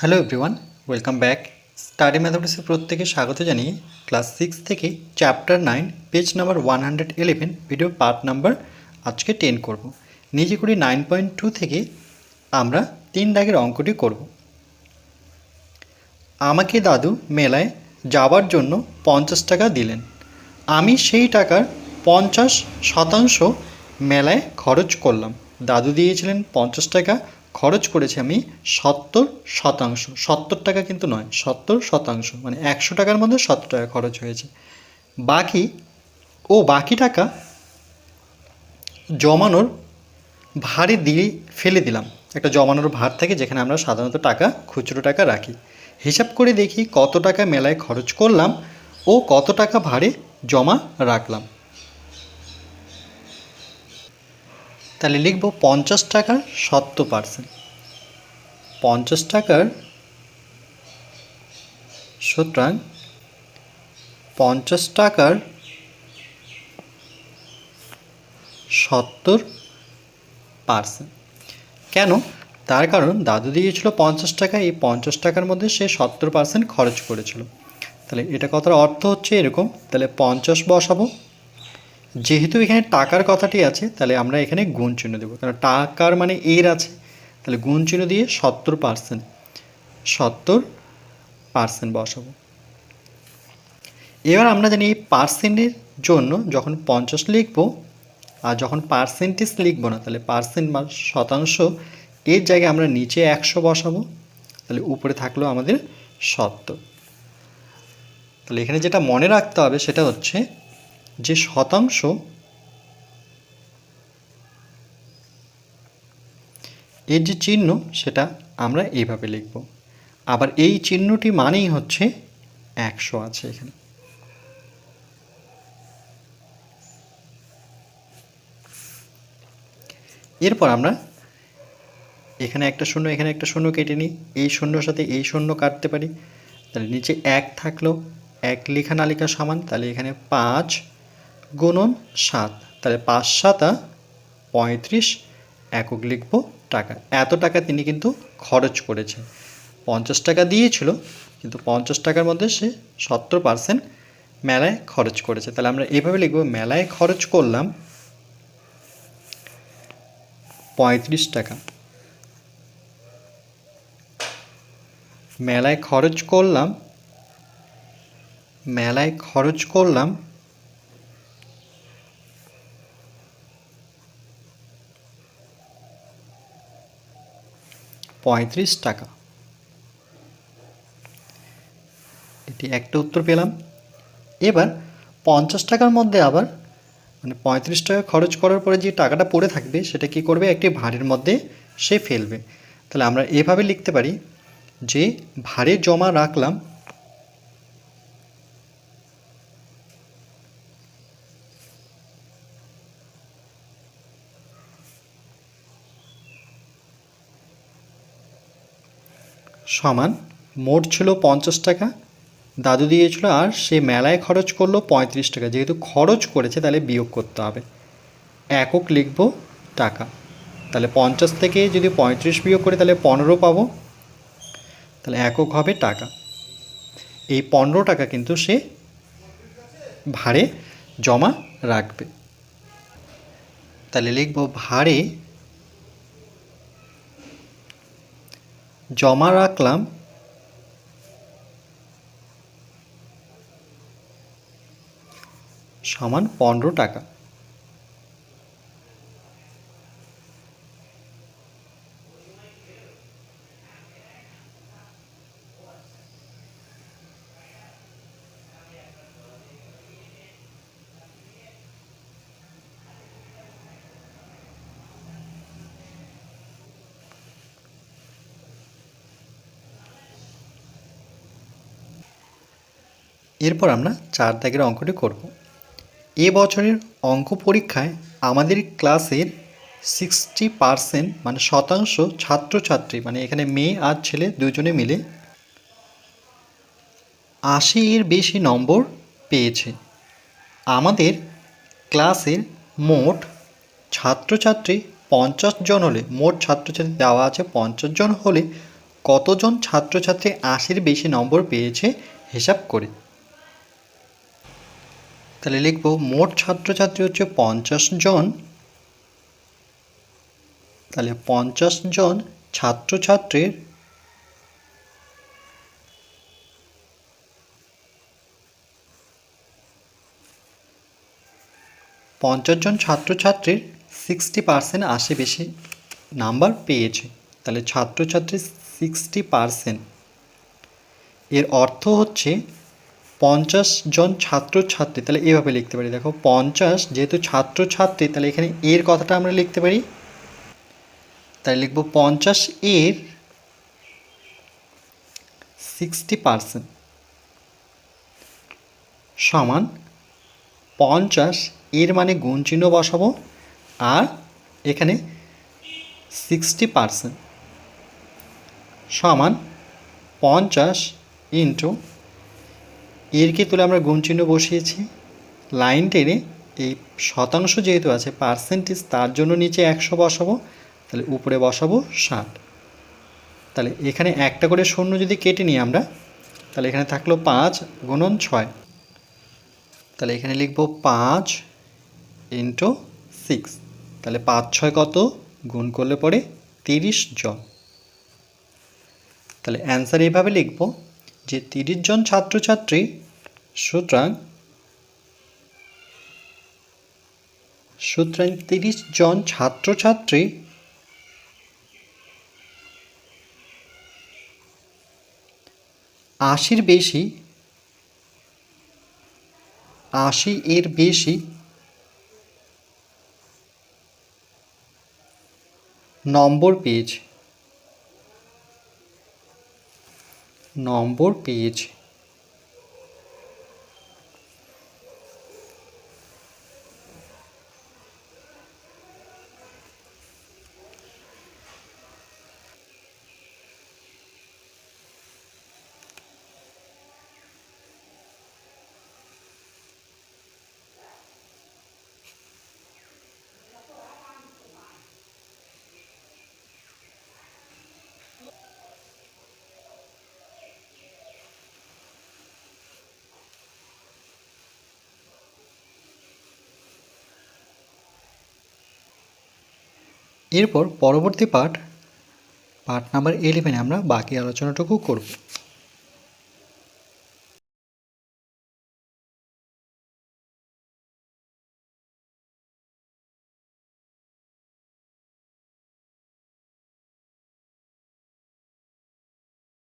Hello everyone welcome back study ম্যাথামেটিক্সের প্রত্যেকে স্বাগত জানিয়ে ক্লাস সিক্স থেকে chapter nine page number one hundred eleven video part number আজকে ten করব। নিজে করি নাইন পয়েন্ট টু থেকে আমরা তিন দাগের অঙ্কটি করব। আমাকে দাদু মেলায় যাওয়ার জন্য পঞ্চাশ টাকা দিলেন। আমি সেই টাকার পঞ্চাশ শতাংশ মেলায় খরচ করলাম। দাদু দিয়েছিলেন পঞ্চাশ টাকা খরচ করেছি আমি সত্তর শতাংশ। সত্তর টাকা কিন্তু নয়, সত্তর শতাংশ। মানে একশো টাকার মধ্যে সত্তর টাকা খরচ হয়েছে। বাকি, ও বাকি টাকা জমানোর ভারে দিয়ে ফেলে দিলাম। একটা জমানোর ভার থাকে যেখানে আমরা সাধারণত টাকা, খুচরো টাকা রাখি। হিসাব করে দেখি কত টাকা মেলায় খরচ করলাম ও কত টাকা ভারে জমা রাখলাম। তাহলে লিখব পঞ্চাশ টাকার সত্তর পার্সেন্ট পঞ্চাশ টাকার সুতরাং পঞ্চাশ টাকার সত্তর পার্সেন্ট কেন? তার কারণ দাদু দিয়েছিল পঞ্চাশ টাকা, এই পঞ্চাশ টাকার মধ্যে সে সত্তর পার্সেন্ট খরচ করেছিল। তাহলে এটা কথার অর্থ হচ্ছে এরকম, তাহলে পঞ্চাশ বসাবো যেহেতু এখানে টাকার কথাটি আছে, তাহলে আমরা এখানে গুণ চিহ্ন দেবো। কারণ টাকার মানে এর আছে। তাহলে গুণ চিহ্ন দিয়ে সত্তর পার্সেন্ট সত্তর পার্সেন্ট বসাবো। এবার আমরা জানি এই পার্সেন্টের জন্য যখন পঞ্চাশ লিখব, আর যখন পার্সেন্টেজ লিখব না, তাহলে পার্সেন্ট বা শতাংশ, এর জায়গায় আমরা নিচে একশো বসাবো। তাহলে উপরে থাকল আমাদের সত্তর। তাহলে এখানে যেটা মনে রাখতে হবে সেটা হচ্ছে যে শতাংশ এর যে চিহ্ন, সেটা আমরা এইভাবে লিখব। আবার এই চিহ্নটি মানেই হচ্ছে একশো আছে এখানে। এরপর আমরা এখানে একটা শূন্য, এখানে একটা শূন্য কেটে নিই। এই শূন্যর সাথে এই শূন্য কাটতে পারি। তাহলে নিচে এক থাকল, এক লেখা না লেখা সমান, তাহলে এখানে পাঁচ গুণন সাত। তাহলে পাঁচ সাতা পঁয়ত্রিশ একক লিখব টাকা। এত টাকা তিনি কিন্তু খরচ করেছেন। পঞ্চাশ টাকা দিয়েছিল, কিন্তু পঞ্চাশ টাকার মধ্যে সে সত্তর পার্সেন্ট মেলায় খরচ করেছে। তাহলে আমরা এইভাবে লিখব, মেলায় খরচ করলাম পঁয়ত্রিশ টাকা। মেলায় খরচ করলাম, মেলায় খরচ করলাম পঁয়ত্রিশ টাকা। এটি একটা উত্তর পেলাম। এবার পঞ্চাশ টাকার মধ্যে আবার মানে পঁয়ত্রিশ টাকা খরচ করার পরে যে টাকাটা পড়ে থাকবে, সেটা কি করবে? একটি ভাঁড়ের মধ্যে সে ফেলবে। তাহলে আমরা এভাবে লিখতে পারি যে ভাঁড়ে জমা রাখলাম সমান মোট ছিল পঞ্চাশ টাকা। দাদু দিয়েছিল আর সে মেলায় খরচ করল পঁয়ত্রিশ টাকা। যেহেতু খরচ করেছে তাহলে বিয়োগ করতে হবে। একক লিখব টাকা। তাহলে পঞ্চাশ থেকে যদি পঁয়ত্রিশ বিয়োগ করি তাহলে পনেরো পাবো। তাহলে একক হবে টাকা। এই পনেরো টাকা কিন্তু সে ভাড়ে জমা রাখবে। তাহলে লিখব ভাড়ে জমা রাখলাম। সমান পনেরো টাকা। এরপর আমরা চার দাগের অঙ্কটি করব। এ বছরের অঙ্ক পরীক্ষায় আমাদের ক্লাসের সিক্সটি পারসেন্ট মানে শতাংশ ছাত্রছাত্রী মানে এখানে মেয়ে আর ছেলে দুজনে মিলে আশি এর বেশি নম্বর পেয়েছে। আমাদের ক্লাসের মোট ছাত্রছাত্রী পঞ্চাশ জন হলে, মোট ছাত্রছাত্রী দেওয়া আছে পঞ্চাশ জন হলে কতজন ছাত্রছাত্রী আশির বেশি নম্বর পেয়েছে, হিসাব করে। তাহলে লিখব, মোট ছাত্রছাত্রী হচ্ছে পঞ্চাশ জন। তাহলে পঞ্চাশ জন ছাত্রছাত্রীর পঞ্চাশ জন ছাত্রছাত্রীর সিক্সটি পার্সেন্ট আশি বেশি নাম্বার পেয়েছে। তাহলে ছাত্রছাত্রীর সিক্সটি পার্সেন্ট এর অর্থ হচ্ছে পঞ্চাশ জন ছাত্রছাত্রী, তাহলে এভাবে লিখতে পারি। দেখো, পঞ্চাশ যেহেতু ছাত্রছাত্রী, তাহলে এখানে এর কথাটা আমরা লিখতে পারি। তাই লিখব পঞ্চাশ এর সিক্সটি পার্সেন্ট সমান পঞ্চাশ এর মানে গুণ চিহ্ন বসাবো, আর এখানে সিক্সটি পার্সেন্ট সমান পঞ্চাশ ইন্টু এরকে তুলে আমরা গুণ চিহ্ন বসিয়েছি। লাইন টেনে এই শতাংশ যেহেতু আছে পার্সেন্টেজ তার জন্য নিচে একশো বসাবো, তাহলে উপরে বসাবো ষাট। তাহলে এখানে একটা করে শূন্য যদি কেটে নিই আমরা, তাহলে এখানে থাকল পাঁচ গুণন ছয়। তাহলে এখানে লিখব পাঁচ ইন্টু সিক্স তাহলে পাঁচ ছয় কত? গুণ করলে পরে তিরিশ জন। তাহলে অ্যান্সার এইভাবে লিখব যে তিরিশ জন ছাত্রছাত্রী, সুতরাং সুতরাং তিরিশ জন ছাত্রছাত্রী আশির বেশি, আশি এর বেশি নম্বর পেয়েছে। নম্বর পেয়েছে। এরপর পরবর্তী পাঠ পাঠ নাম্বার ইলেভেনে আমরা বাকি আলোচনাটুকু করব।